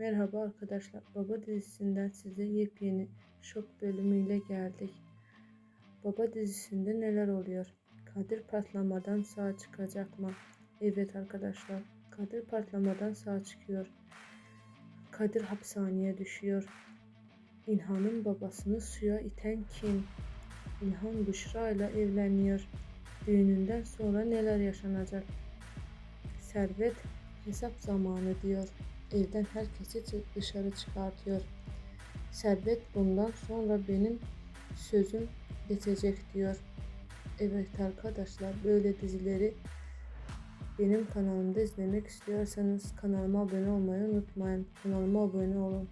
Merhaba arkadaşlar. Baba dizisinden size yepyeni şok bölümüyle geldik. Baba dizisinde neler oluyor? Kadir patlamadan sağ çıkacak mı? Evet arkadaşlar. Kadir patlamadan sağ çıkıyor. Kadir hapishaneye düşüyor. İlhan'ın babasını suya iten kim? İlhan Büşra ile evleniyor. Düğününden sonra neler yaşanacak? Servet hesap zamanı diyor. Evden herkesi dışarı çıkartıyor. Servet bundan sonra benim sözüm geçecek diyor. Evet arkadaşlar böyle dizileri benim kanalımda izlemek istiyorsanız kanalıma abone olmayı unutmayın. Kanalıma abone olun.